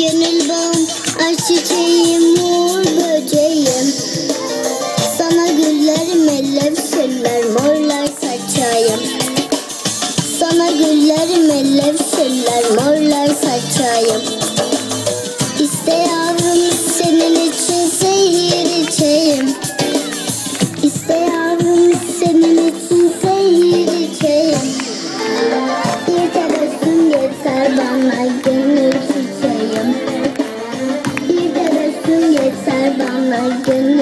skin and bone. I should you more. Bana gönül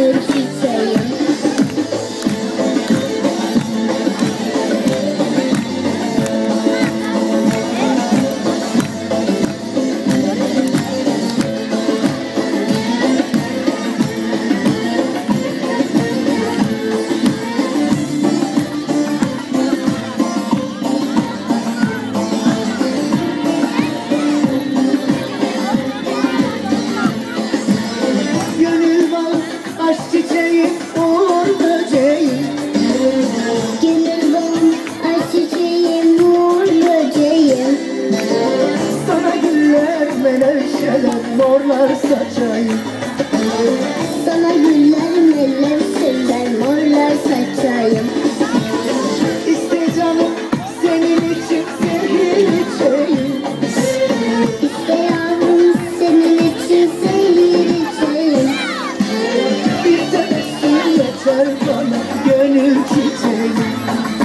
Neşeler morlar saçayım. Sana güller meller seller morlar saçayım. İste canım senin için sevgili içeyim İste yavrum senin için sevgili içeyim Bir tanesin yeter bana gönül çiçeğim.